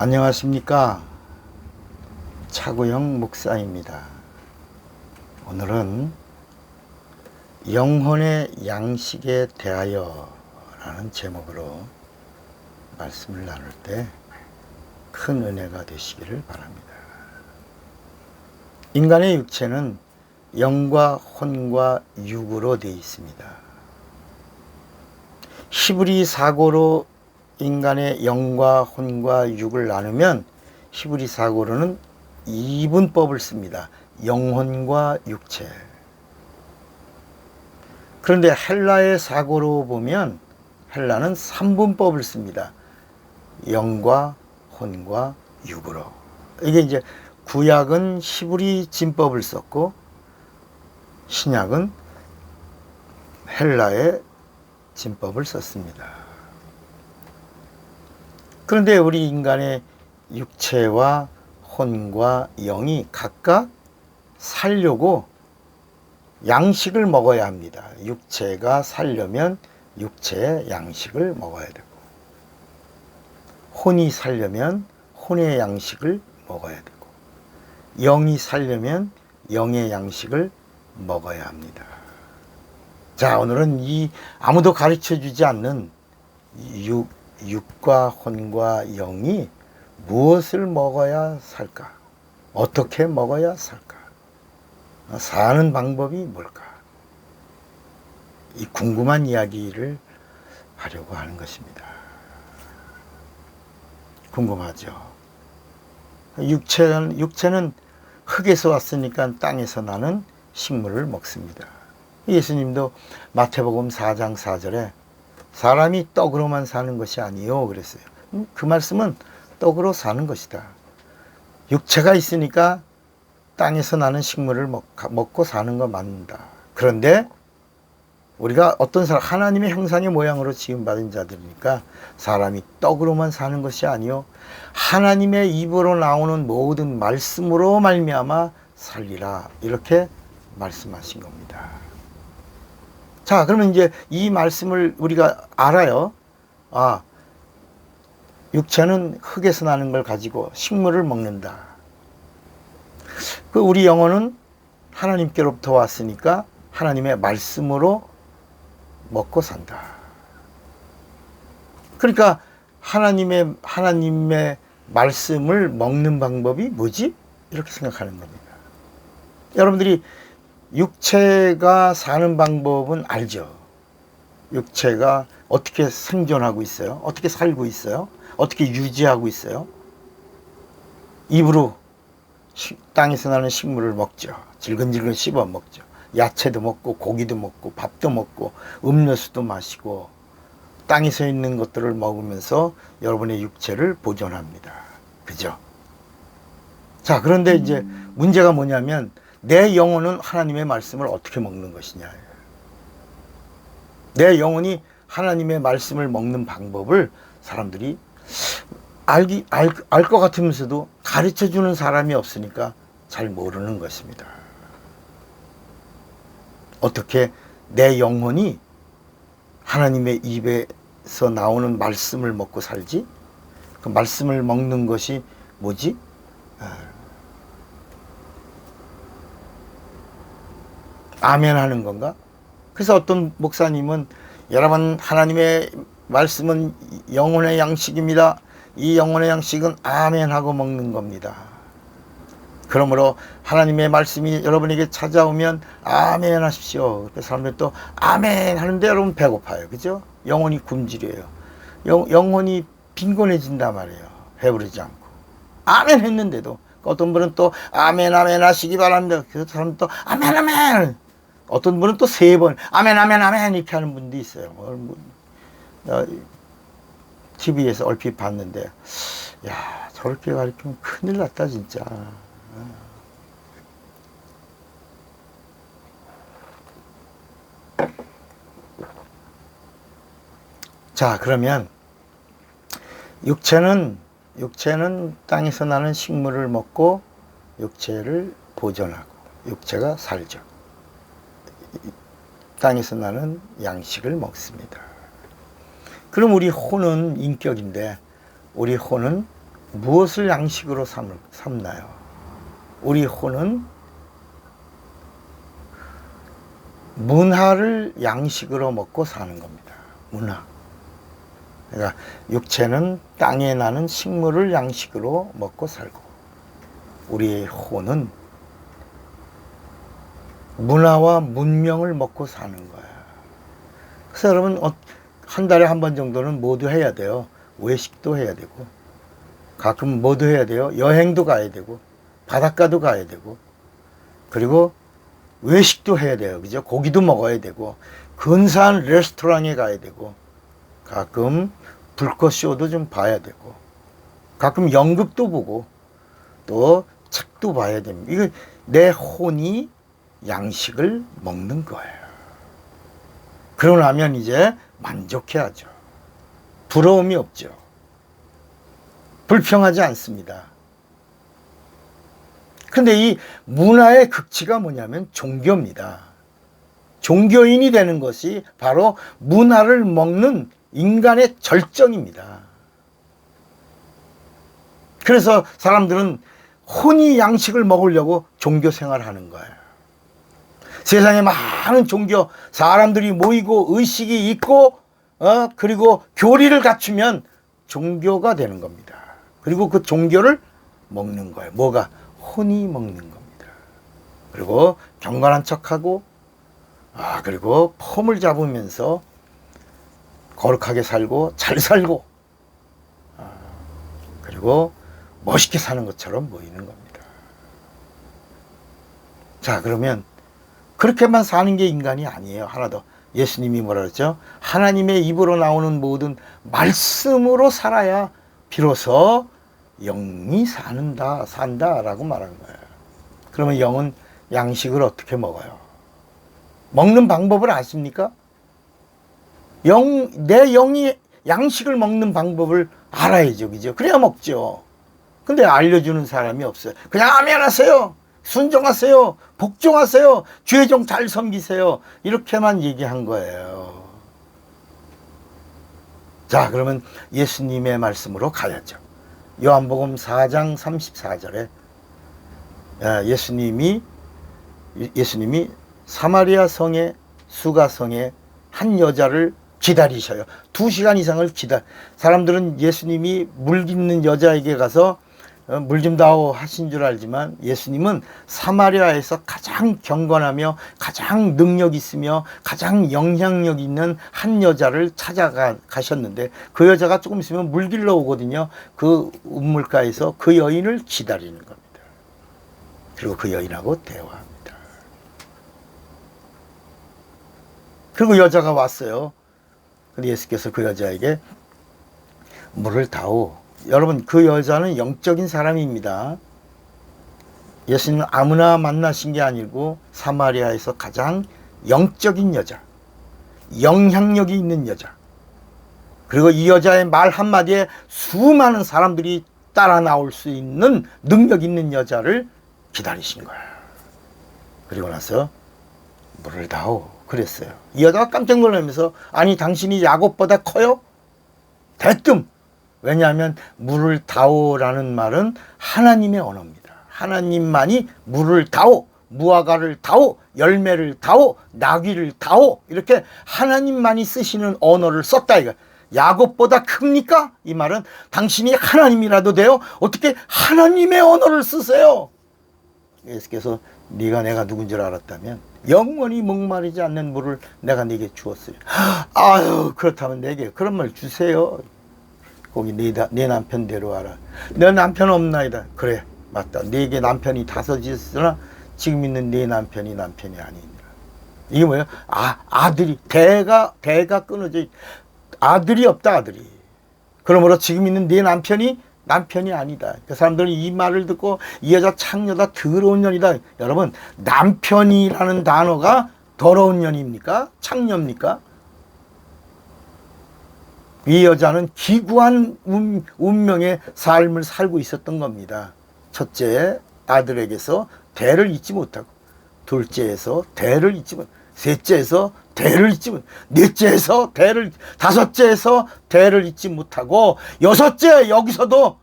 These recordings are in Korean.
안녕하십니까. 차구영 목사입니다. 오늘은 영혼의 양식에 대하여 라는 제목으로 말씀을 나눌 때 큰 은혜가 되시기를 바랍니다. 인간의 육체는 영과 혼과 육으로 되어 있습니다. 히브리 사고로 인간의 영과 혼과 육을 나누면 히브리 사고로는 이분법을 씁니다. 영혼과 육체. 그런데 헬라의 사고로 보면 헬라는 삼분법을 씁니다. 영과 혼과 육으로. 이게 이제 구약은 히브리 진법을 썼고 신약은 헬라의 진법을 썼습니다. 그런데 우리 인간의 육체와 혼과 영이 각각 살려고 양식을 먹어야 합니다. 육체가 살려면 육체의 양식을 먹어야 되고, 혼이 살려면 혼의 양식을 먹어야 되고, 영이 살려면 영의 양식을 먹어야 합니다. 자, 오늘은 이 아무도 가르쳐 주지 않는 육, 육과 혼과 영이 무엇을 먹어야 살까? 어떻게 먹어야 살까? 사는 방법이 뭘까? 이 궁금한 이야기를 하려고 하는 것입니다. 궁금하죠? 육체는, 육체는 흙에서 왔으니까 땅에서 나는 식물을 먹습니다. 예수님도 마태복음 4장 4절에 사람이 떡으로만 사는 것이 아니요 그랬어요. 음, 그 말씀은 떡으로 사는 것이다. 육체가 있으니까 땅에서 나는 식물을 먹, 먹고 사는 거 맞는다. 그런데 우리가 어떤 사람 하나님의 형상의 모양으로 지음 받은 자들이니까 사람이 떡으로만 사는 것이 아니요 하나님의 입으로 나오는 모든 말씀으로 말미암아 살리라 이렇게 말씀하신 겁니다. 자, 그러면 이제 이 말씀을 우리가 알아요. 아, 육체는 흙에서 나는 걸 가지고 식물을 먹는다. 그 우리 영혼은 하나님께로부터 왔으니까 하나님의 말씀으로 먹고 산다. 그러니까 하나님의 하나님의 말씀을 먹는 방법이 뭐지? 이렇게 생각하는 겁니다. 여러분들이 육체가 사는 방법은 알죠. 육체가 어떻게 생존하고 있어요? 어떻게 살고 있어요? 어떻게 유지하고 있어요? 입으로 시, 땅에서 나는 식물을 먹죠. 질근질근 씹어 먹죠. 야채도 먹고 고기도 먹고 밥도 먹고 음료수도 마시고 땅에서 있는 것들을 먹으면서 여러분의 육체를 보존합니다. 그죠? 자, 그런데 이제 문제가 뭐냐면 내 영혼은 하나님의 말씀을 어떻게 먹는 것이냐. 내 영혼이 하나님의 말씀을 먹는 방법을 사람들이 알기, 알, 알것 같으면서도 가르쳐 주는 사람이 없으니까 잘 모르는 것입니다. 어떻게 내 영혼이 하나님의 입에서 나오는 말씀을 먹고 살지? 그 말씀을 먹는 것이 뭐지? 아. 아멘 하는 건가? 그래서 어떤 목사님은 여러분 하나님의 말씀은 영혼의 양식입니다. 이 영혼의 양식은 아멘 하고 먹는 겁니다. 그러므로 하나님의 말씀이 여러분에게 찾아오면 아멘 하십시오. 그 사람들 또 아멘 하는데 여러분 배고파요. 그죠? 영혼이 굶주려요. 영, 영혼이 빈곤해진단 말이에요. 배부르지 않고. 아멘 했는데도 어떤 분은 또 아멘 아멘 하시기 바랍니다. 그 사람 또 아멘 아멘. 어떤 분은 또 세 번 아멘 아멘 아멘 이렇게 하는 분도 있어요. 뭐, 뭐, 어, TV에서 얼핏 봤는데 야 저렇게 가르치면 큰일 났다 진짜. 자 그러면 육체는 육체는 땅에서 나는 식물을 먹고 육체를 보존하고 육체가 살죠. 땅에서 나는 양식을 먹습니다. 그럼 우리 혼은 인격인데 우리 혼은 무엇을 양식으로 삼, 삼나요? 우리 혼은 문화를 양식으로 먹고 사는 겁니다. 문화. 그러니까 육체는 땅에 나는 식물을 양식으로 먹고 살고 우리의 혼은 문화와 문명을 먹고 사는 거야. 그래서 여러분 어, 한 달에 한 번 정도는 모두 해야 돼요. 외식도 해야 되고 가끔 모두 해야 돼요. 여행도 가야 되고 바닷가도 가야 되고 그리고 외식도 해야 돼요. 그죠? 고기도 먹어야 되고 근사한 레스토랑에 가야 되고 가끔 불꽃쇼도 좀 봐야 되고 가끔 연극도 보고 또 책도 봐야 됩니다. 이거 내 혼이 양식을 먹는 거예요. 그러고 나면 이제 만족해야죠. 부러움이 없죠. 불평하지 않습니다. 근데 이 문화의 극치가 뭐냐면 종교입니다. 종교인이 되는 것이 바로 문화를 먹는 인간의 절정입니다. 그래서 사람들은 혼이 양식을 먹으려고 종교 생활하는 거예요. 세상에 많은 종교, 사람들이 모이고 의식이 있고, 어, 그리고 교리를 갖추면 종교가 되는 겁니다. 그리고 그 종교를 먹는 거예요. 뭐가? 혼이 먹는 겁니다. 그리고 경건한 척하고, 아, 그리고 폼을 잡으면서 거룩하게 살고, 잘 살고, 아, 그리고 멋있게 사는 것처럼 보이는 겁니다. 자, 그러면 그렇게만 사는 게 인간이 아니에요. 하나 더. 예수님이 뭐라 그랬죠? 하나님의 입으로 나오는 모든 말씀으로 살아야 비로소 영이 사는다, 산다라고 말하는 거예요. 그러면 영은 양식을 어떻게 먹어요? 먹는 방법을 아십니까? 영, 내 영이 양식을 먹는 방법을 알아야죠. 그죠? 그래야 먹죠. 근데 알려주는 사람이 없어요. 그냥 아멘 하세요. 순종하세요. 복종하세요. 죄종 잘 섬기세요. 이렇게만 얘기한 거예요. 자, 그러면 예수님의 말씀으로 가야죠. 요한복음 4장 34절에 예수님이 예수님이 사마리아 성의 수가성에 한 여자를 기다리셔요. 두 시간 이상을 기다. 사람들은 예수님이 물 깃는 여자에게 가서 어, 물 좀 다오 하신 줄 알지만 예수님은 사마리아에서 가장 경건하며 가장 능력 있으며 가장 영향력 있는 한 여자를 찾아가 가셨는데 그 여자가 조금 있으면 물 길러 오거든요. 그 우물가에서 그 여인을 기다리는 겁니다. 그리고 그 여인하고 대화합니다. 그리고 여자가 왔어요. 근데 예수께서 그 여자에게 물을 다오 여러분 그 여자는 영적인 사람입니다. 예수님 아무나 만나신 게 아니고 사마리아에서 가장 영적인 여자, 영향력이 있는 여자. 그리고 이 여자의 말 한마디에 수많은 사람들이 따라 나올 수 있는 능력 있는 여자를 기다리신 거예요. 그리고 나서 물을 다오 그랬어요. 이 여자가 깜짝 놀라면서 아니 당신이 야곱보다 커요? 대뜸 왜냐하면 물을 다오라는 말은 하나님의 언어입니다. 하나님만이 물을 다오, 무화과를 다오, 열매를 다오, 나귀를 다오 이렇게 하나님만이 쓰시는 언어를 썼다 이거. 야곱보다 큽니까? 이 말은 당신이 하나님이라도 돼요. 어떻게 하나님의 언어를 쓰세요? 예수께서 네가 내가 누군 줄 알았다면 영원히 목마르지 않는 물을 내가 네게 주었어요. 아유 그렇다면 내게 그런 말 주세요. 거기 네, 네 남편 데려와라. 내 남편 없나이다. 그래 맞다. 네게 남편이 다섯이 있으나 지금 있는 네 남편이 남편이 아니니라. 이게 뭐예요? 아 아들이 대가 대가 끊어져 아들이 없다 아들이. 그러므로 지금 있는 네 남편이 남편이 아니다. 그 사람들은 이 말을 듣고 이 여자 창녀다 더러운 년이다. 여러분 남편이라는 단어가 더러운 년입니까? 창녀입니까? 이 여자는 기구한 운명의 삶을 살고 있었던 겁니다. 첫째, 아들에게서 대를 잊지 못하고, 둘째에서 대를 잊지 못, 셋째에서 대를 잊지 못, 넷째에서 대를, 다섯째에서 대를 잊지 못하고, 여섯째 여기서도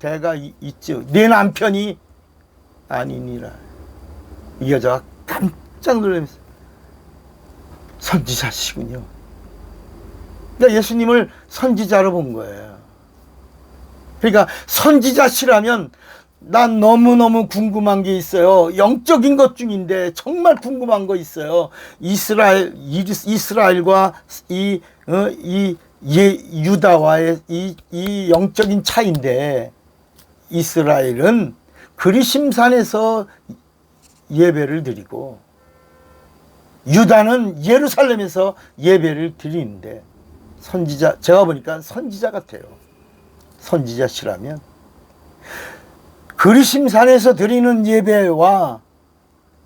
대가 이- 있죠. 내 남편이 아니니라. 이 여자가 깜짝 놀라면서 선지자시군요. 그러니까 예수님을 선지자로 본 거예요. 그러니까 선지자시라면 난 너무너무 궁금한 게 있어요. 영적인 것 중인데 정말 궁금한 거 있어요. 이스라엘 이스- 이스라엘과 이 어, 이 예, 유다와의 이, 이 영적인 차인데 이스라엘은 그리심산에서 예배를 드리고 유다는 예루살렘에서 예배를 드리는데 선지자 제가 보니까 선지자 같아요. 선지자시라면 그리심산에서 드리는 예배와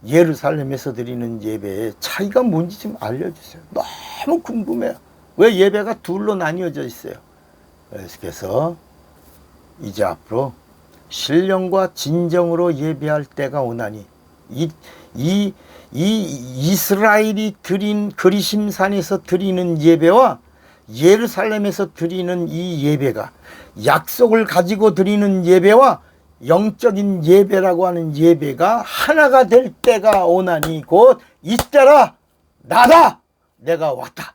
예루살렘에서 드리는 예배의 차이가 뭔지 좀 알려주세요. 너무 궁금해요. 왜 예배가 둘로 나뉘어져 있어요? 그래서 이제 앞으로 신령과 진정으로 예배할 때가 오나니 이, 이, 이 이스라엘이 드린 그리심산에서 드리는 예배와 예루살렘에서 드리는 이 예배가 약속을 가지고 드리는 예배와 영적인 예배라고 하는 예배가 하나가 될 때가 오나니 곧 이때라 나다! 내가 왔다!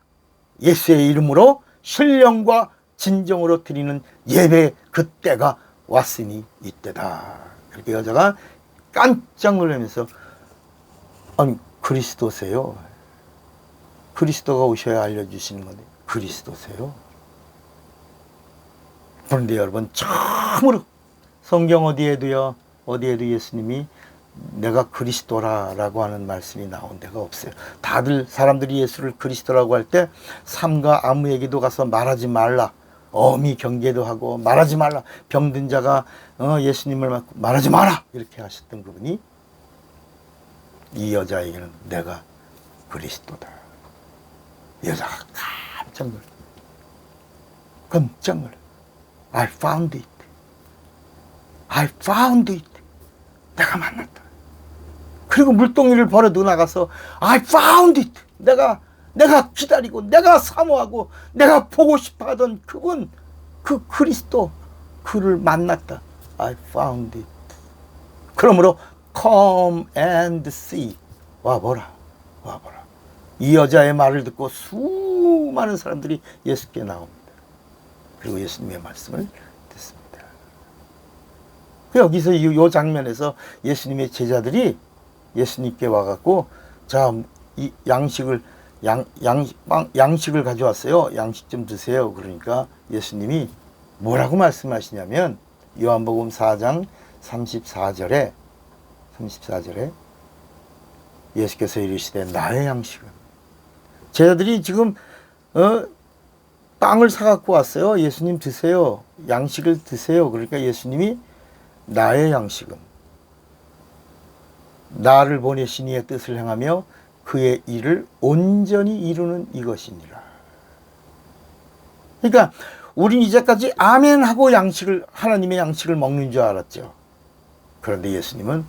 예수의 이름으로 신령과 진정으로 드리는 예배 그때가 왔으니 이때다. 그렇게 여자가 깜짝 놀라면서 아니 그리스도세요? 그리스도가 오셔야 알려주시는 건데 그리스도세요 그런데 여러분 참으로 성경 어디에도요 어디에도 예수님이 내가 그리스도라라고 하는 말씀이 나온 데가 없어요. 다들 사람들이 예수를 그리스도라고 할때 삼가 아무에게도 가서 말하지 말라. 어미 경계도 하고 말하지 말라. 병든 자가 어, 예수님을 말하지 마라. 이렇게 하셨던 그분이 이 여자에게는 내가 그리스도다. 여자가 깜짝 놀라. 깜짝 놀라. I found it. I found it. 내가 만났다. 그리고 물동이를 버려두고 나가서 I found it. 내가 내가 기다리고 내가 사모하고 내가 보고 싶어하던 그분 그 그리스도 그를 만났다. I found it. 그러므로 come and see 와보라 와보라. 이 여자의 말을 듣고 수 많은 사람들이 예수께 나옵니다. 그리고 예수님의 말씀을 듣습니다. 여기서 이, 이 장면에서 예수님의 제자들이 예수님께 와갖고 자 이 양식을 양, 양, 빵, 양식을 가져왔어요. 양식 좀 드세요. 그러니까 예수님이 뭐라고 말씀하시냐면 요한복음 4장 34절에 34절에 예수께서 이르시되 나의 양식은 제자들이 지금 어 빵을 사갖고 왔어요. 예수님 드세요. 양식을 드세요. 그러니까 예수님이 나의 양식은 나를 보내신 이의 뜻을 행하며 그의 일을 온전히 이루는 이것이니라. 그러니까 우린 이제까지 아멘 하고 양식을 하나님의 양식을 먹는 줄 알았죠. 그런데 예수님은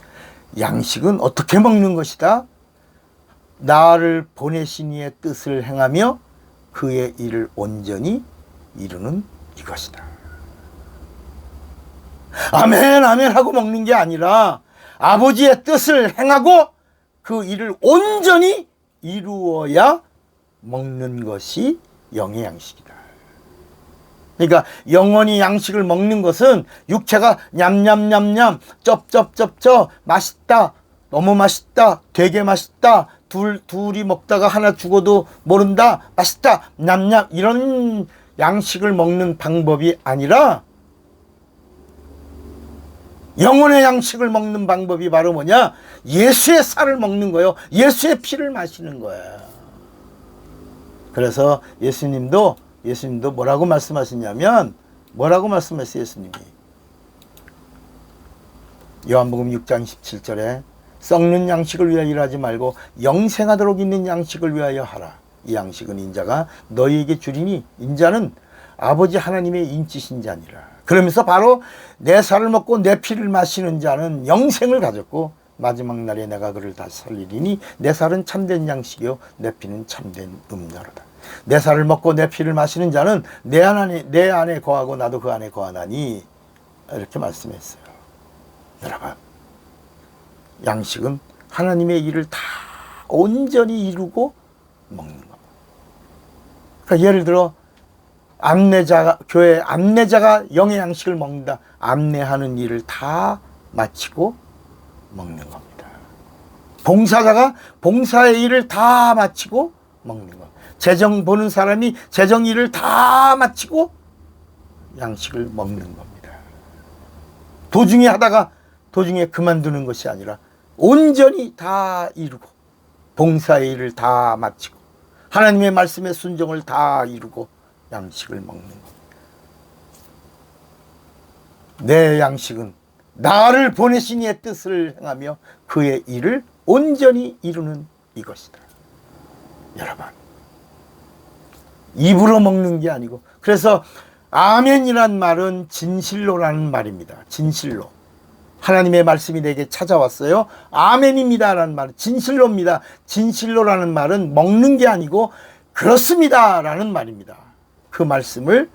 양식은 어떻게 먹는 것이다? 나를 보내신 이의 뜻을 행하며 그의 일을 온전히 이루는 이것이다. 아멘, 아멘 하고 먹는 게 아니라 아버지의 뜻을 행하고 그 일을 온전히 이루어야 먹는 것이 영의 양식이다. 그러니까 영원히 양식을 먹는 것은 육체가 냠냠냠냠 쩝쩝쩝쩝 맛있다 너무 맛있다 되게 맛있다 둘 둘이 먹다가 하나 죽어도 모른다 맛있다 냠냠 이런 양식을 먹는 방법이 아니라 영혼의 양식을 먹는 방법이 바로 뭐냐? 예수의 살을 먹는 거예요. 예수의 피를 마시는 거예요. 그래서 예수님도 예수님도 뭐라고 말씀하시냐면 뭐라고 말씀하세요, 예수님이? 요한복음 6장 17절에 썩는 양식을 위하여 일하지 말고 영생하도록 있는 양식을 위하여 하라. 이 양식은 인자가 너희에게 주리니 인자는 아버지 하나님의 인치신 자니라. 그러면서 바로 내 살을 먹고 내 피를 마시는 자는 영생을 가졌고 마지막 날에 내가 그를 다시 살리리니 내 살은 참된 양식이요 내 피는 참된 음료로다. 내 살을 먹고 내 피를 마시는 자는 내 안에 내 안에 거하고 나도 그 안에 거하나니 이렇게 말씀했어요. 여러분, 양식은 하나님의 일을 다 온전히 이루고 먹는 겁니다. 그러니까 예를 들어 암내자가 교회 암내자가 영의 양식을 먹는다. 암내하는 일을 다 마치고 먹는 겁니다. 봉사자가 봉사의 일을 다 마치고 먹는 겁니다. 재정 보는 사람이 재정 일을 다 마치고 양식을 먹는 겁니다. 도중에 하다가 도중에 그만두는 것이 아니라 온전히 다 이루고 봉사의 일을 다 마치고 하나님의 말씀의 순종을 다 이루고 양식을 먹는 겁니다. 내 양식은 나를 보내신 이의 뜻을 행하며 그의 일을 온전히 이루는 이것이다. 여러분, 입으로 먹는 게 아니고 그래서 아멘이란 말은 진실로라는 말입니다. 진실로. 하나님의 말씀이 내게 찾아왔어요. 아멘입니다라는 말은 진실로입니다. 진실로라는 말은 먹는 게 아니고 그렇습니다라는 말입니다. 그 말씀을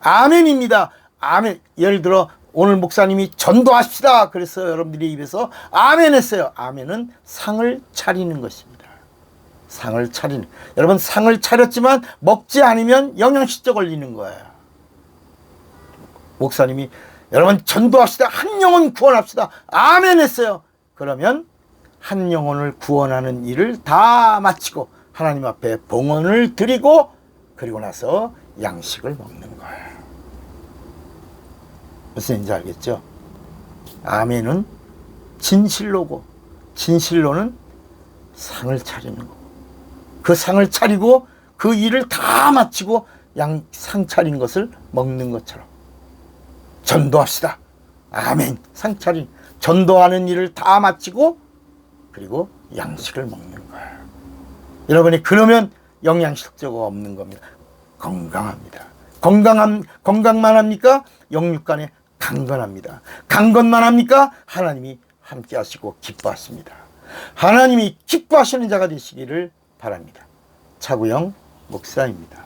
아멘입니다. 아멘. 예를 들어 오늘 목사님이 전도하십시다. 그래서 여러분들이 입에서 아멘 했어요. 아멘은 상을 차리는 것입니다. 상을 차리는. 여러분 상을 차렸지만 먹지 않으면 영양실조 걸리는 거예요. 목사님이 여러분 전도합시다. 한 영혼 구원합시다. 아멘 했어요. 그러면 한 영혼을 구원하는 일을 다 마치고 하나님 앞에 봉헌을 드리고 그리고 나서 양식을 먹는 거예요. 무슨 인지 알겠죠? 아멘은 진실로고 진실로는 상을 차리는 거고 그 상을 차리고 그 일을 다 마치고 양 상 차린 것을 먹는 것처럼 전도합시다. 아멘. 상 차린 전도하는 일을 다 마치고 그리고 양식을 먹는 거예요. 여러분이 그러면 영양실조가 없는 겁니다. 건강합니다. 건강함 건강만 합니까? 영육간에 강건합니다. 강건만 합니까? 하나님이 함께 하시고 기뻐하십니다. 하나님이 기뻐하시는 자가 되시기를 바랍니다. 차구영 목사입니다.